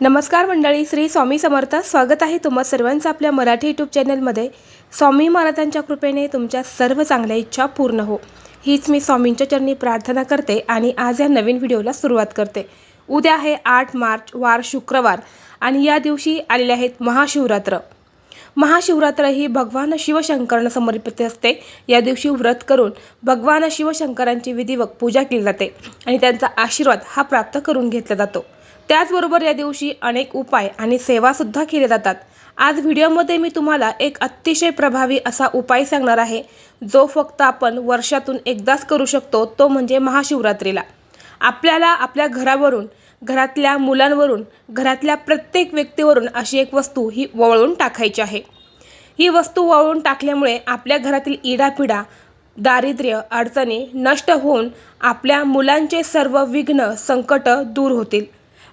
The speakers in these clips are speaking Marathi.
नमस्कार मंडळी श्री स्वामी समर्थ. स्वागत आहे तुम्हा सर्वांचं आपल्या मराठी यूट्यूब चॅनलमध्ये स्वामी महाराजांच्या कृपेने तुमच्या सर्व चांगल्या इच्छा पूर्ण हो. हीच मी स्वामींच्या चरणी प्रार्थना करते आणि आज या नवीन व्हिडिओला सुरुवात करते. उद्या आहे आठ मार्च वार शुक्रवार आणि या दिवशी आलेले आहेत महाशिवरात्र. महाशिवरात्र ही भगवान शिवशंकरांना समर्पित असते. या दिवशी व्रत करून भगवान शिवशंकरांची विधिवत पूजा केली जाते आणि त्यांचा आशीर्वाद हा प्राप्त करून घेतला जातो. त्याचबरोबर या दिवशी अनेक उपाय आणि सेवासुद्धा केले जातात. आज व्हिडिओमध्ये मी तुम्हाला एक अतिशय प्रभावी असा उपाय सांगणार आहे जो फक्त आपण वर्षातून एकदाच करू शकतो तो म्हणजे महाशिवरात्रीला. आपल्याला आपल्या घरावरून घरातल्या मुलांवरून घरातल्या प्रत्येक व्यक्तीवरून अशी एक वस्तू ही वळून टाकायची आहे. ही वस्तू वळून टाकल्यामुळे आपल्या घरातील इडापिडा दारिद्र्य अडचणी नष्ट होऊन आपल्या मुलांचे सर्व विघ्न संकट दूर होतील.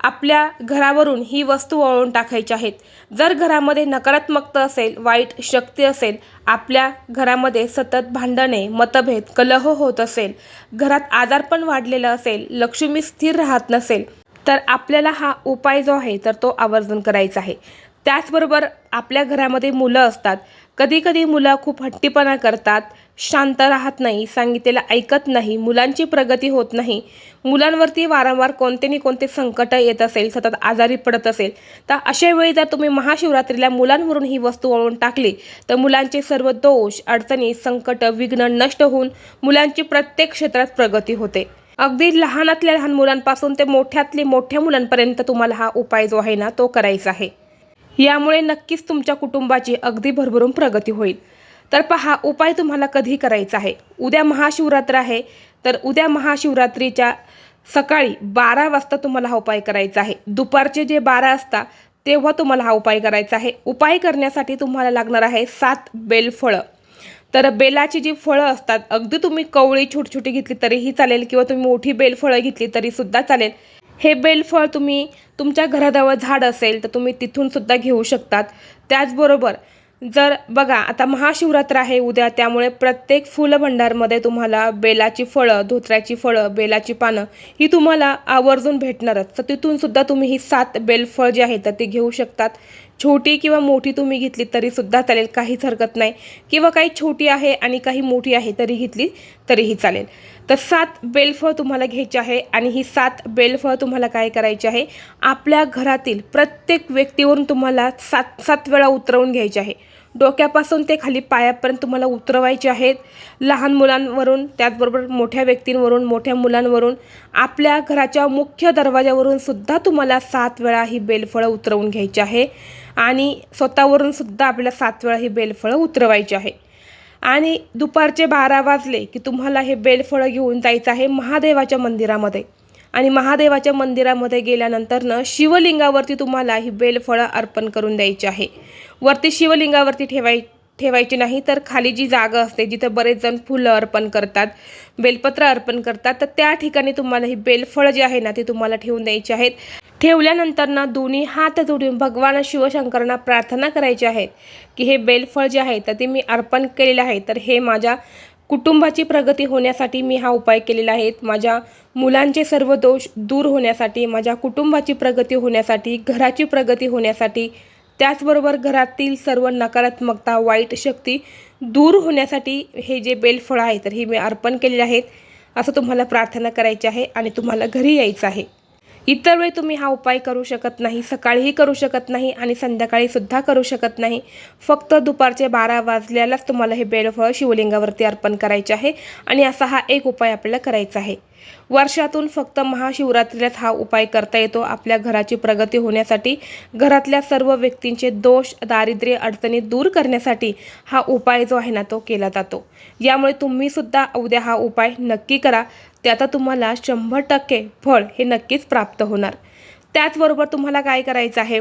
आपल्या घरावरून ही वस्तू वळून टाकायची आहेत. जर घरामध्ये नकारात्मकता असेल वाईट शक्ती असेल आपल्या घरामध्ये सतत भांडणे मतभेद कलह होत असेल घरात आजारपण वाढलेलं असेल लक्ष्मी स्थिर राहत नसेल तर आपल्याला हा उपाय जो आहे तर तो आवर्जून करायचा आहे. त्याचबरोबर आपल्या घरामध्ये मुलं असतात. कधीकधी मुलं खूप हट्टीपणा करतात शांत राहत नाही सांगितलेलं ऐकत नाही मुलांची प्रगती होत नाही. मुलांवरती वारंवार कोणते ना कोणते संकट येत असेल सतत आजारी पडत असेल तर अशा वेळी जर तुम्ही महाशिवरात्रीला मुलांवरून ही वस्तू वळवून टाकली तर मुलांचे सर्व दोष अडचणी संकट विघ्न नष्ट होऊन मुलांची प्रत्येक क्षेत्रात प्रगती होते. अगदी लहानातल्या लहान मुलांपासून ते मोठ्यातले मोठ्या मुलांपर्यंत तुम्हाला हा उपाय जो आहे ना तो करायचा आहे. यामुळे नक्कीच तुमच्या कुटुंबाची अगदी भरभरून प्रगती होईल. तर पहा उपाय तुम्हाला कधी करायचा आहे? उद्या महाशिवरात्र आहे तर उद्या महाशिवरात्रीच्या सकाळी बारा वाजता तुम्हाला हा उपाय करायचा आहे. दुपारचे जे बारा असता तेव्हा तुम्हाला हा उपाय करायचा आहे. उपाय करण्यासाठी तुम्हाला लागणार आहे सात बेलफळं. तर बेलाची जी फळं असतात अगदी तुम्ही कवळी छोटी छोटी घेतली तरीही चालेल किंवा तुम्ही मोठी बेलफळं घेतली तरीसुद्धा चालेल. हे बेलफळ तुम्ही तुमच्या घराजवळ झाड असेल तर तुम्ही तिथून सुद्धा घेऊ शकतात. त्याचबरोबर जर बघा आता महाशिवरात्र आहे उद्या त्यामुळे प्रत्येक फुलभंडारमध्ये तुम्हाला बेलाची फळं धोत्र्याची फळं बेलाची पानं ही तुम्हाला आवर्जून भेटणारच. तर तिथून सुद्धा तुम्ही ही सात बेलफळ जी आहेत तर ती घेऊ शकतात. छोटी किंवा मोठी तुम्ही घेतली तरी सुद्धा चालेल काहीच हरकत नाही. किंवा काही छोटी आहे आणि काही मोठी आहे तरी घेतली तरीही चालेल. तर सात बेलफळ तुम्हाला घ्यायची आहे आणि ही सात बेलफळ तुम्हाला काय करायची आहे? आपल्या घरातील प्रत्येक व्यक्तीवरून तुम्हाला सात सात वेळा उतरवून घ्यायची आहे. डोक्यापासून ते खाली पायापर्यंत तुम्हाला उतरवायचे आहेत. लहान मुलांवरून त्याचबरोबर मोठ्या व्यक्तींवरून मोठ्या मुलांवरून आपल्या घराच्या मुख्य दरवाजावरून सुद्धा तुम्हाला सात वेळा ही बेलफळं उतरवून घ्यायची आहे. आणि स्वतःवरून सुद्धा आपल्याला सात वेळा ही बेलफळं उतरवायची आहे. आणि दुपारचे बारा वाजले की तुम्हाला हे बेलफळं घेऊन जायचं आहे महादेवाच्या मंदिरामध्ये. आणि महादेवाच्या मंदिरामध्ये गेल्यानंतरनं शिवलिंगावरती तुम्हाला ही बेलफळं अर्पण करून द्यायची आहे. वरती शिवलिंगावरती ठेवाय ठेवायची नाही तर खाली जी जागा असते जिथं बरेच जण फुलं अर्पण करतात बेलपत्र अर्पण करतात तर त्या ठिकाणी तुम्हाला ही बेलफळं जी आहे ना ती तुम्हाला ठेवून द्यायची आहेत. ठेवल्यानंतर ना दोन्ही हात जोडून भगवान शिवशंकरांना प्रार्थना करायची आहे की हे बेलफळ जे आहे तर ते मी अर्पण केलेलं आहे. तर हे माझ्या कुटुंबाची प्रगती होण्यासाठी मी हा उपाय केलेला आहे. माझ्या मुलांचे सर्व दोष दूर होण्यासाठी माझ्या कुटुंबाची प्रगती होण्यासाठी घराची प्रगती होण्यासाठी त्याचबरोबर घरातील सर्व नकारात्मकता वाईट शक्ती दूर होण्यासाठी हे जे बेलफळं आहे तर हे मी अर्पण केलेले आहेत असं तुम्हाला प्रार्थना करायची आहे आणि तुम्हाला घरी यायचं आहे. इतर वेळी तुम्ही हा उपाय करू शकत नाही सकाळीही करू शकत नाही आणि संध्याकाळीसुद्धा करू शकत नाही. फक्त दुपारचे बारा वाजल्यालाच तुम्हाला हे बेळफळ शिवलिंगावरती अर्पण करायचे आहे आणि असा हा एक उपाय आपल्याला करायचा आहे. वर्षातून फक्त महाशिवरात्रीलाच हा उपाय करता येतो. आपल्या घराची प्रगती होण्यासाठी घरातल्या सर्व व्यक्तींचे दोष दारिद्र्य अडचणी दूर करण्यासाठी हा उपाय जो आहे ना तो केला जातो. यामुळे तुम्ही सुद्धा उद्या हा उपाय नक्की करा. त्याचा तुम्हाला शंभर टक्के फळ हे नक्कीच प्राप्त होणार. त्याचबरोबर तुम्हाला काय करायचं आहे?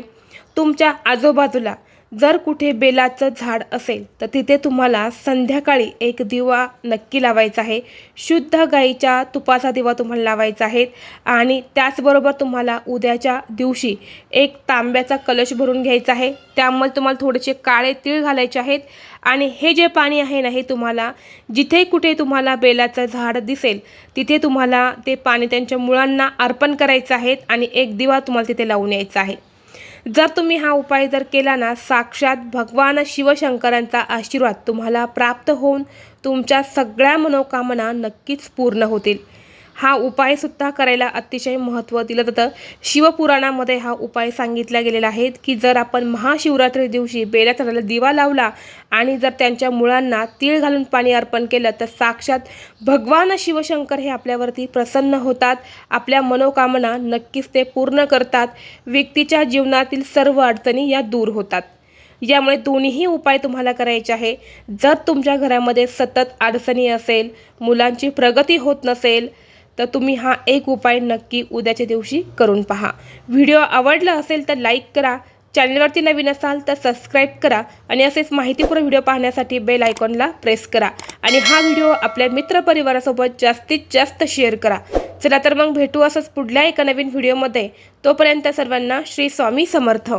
तुमच्या आजूबाजूला जर कुठे बेलाचं झाड असेल तर तिथे तुम्हाला संध्याकाळी एक दिवा नक्की लावायचा आहे. शुद्ध गाईच्या तुपाचा दिवा तुम्हाला लावायचा आहे आणि त्याचबरोबर तुम्हाला उद्याच्या दिवशी एक तांब्याचा कलश भरून घ्यायचा आहे. त्यामध्ये तुम्हाला थोडेसे काळे तीळ घालायचे आहेत आणि हे जे पाणी आहे ना हे तुम्हाला जिथे कुठे तुम्हाला बेलाचं झाड दिसेल तिथे तुम्हाला ते पाणी त्यांच्या मुळांना अर्पण करायचं आहे आणि एक दिवा तुम्हाला तिथे लावून यायचा आहे. जर तुम्ही हा उपाय जर केला ना साक्षात भगवान शिवशंकरांचा आशीर्वाद तुम्हाला प्राप्त होऊन तुमच्या सगळ्या मनोकामना नक्कीच पूर्ण होतील. हा उपायसुद्धा करायला अतिशय महत्त्व दिलं जातं. शिवपुराणामध्ये हा उपाय सांगितला गेलेला आहे की जर आपण महाशिवरात्री दिवशी बेलाच्या झाडाला दिवा लावला आणि जर त्यांच्या मुळांना तीळ घालून पाणी अर्पण केलं तर साक्षात भगवान शिवशंकर हे आपल्यावरती प्रसन्न होतात. आपल्या मनोकामना नक्कीच ते पूर्ण करतात. व्यक्तीच्या जीवनातील सर्व अडचणी या दूर होतात. यामुळे दोन्हीही उपाय तुम्हाला करायचे आहे. जर तुमच्या घरामध्ये सतत अडचणी असेल मुलांची प्रगती होत नसेल तर तुम्ही हा एक उपाय नक्की उद्याच्या दिवशी करून पहा. व्हिडिओ आवडला असेल तर लाईक करा चॅनलवरती नवीन असाल तर सबस्क्राईब करा आणि असेच माहितीपूर्ण व्हिडिओ पाहण्यासाठी बेल आयकॉनला प्रेस करा. आणि हा व्हिडिओ आपल्या मित्रपरिवारासोबत जास्तीत जास्त शेअर करा. चला तर मग भेटू असंच पुढल्या एका नवीन व्हिडिओमध्ये. तोपर्यंत सर्वांना श्री स्वामी समर्थ.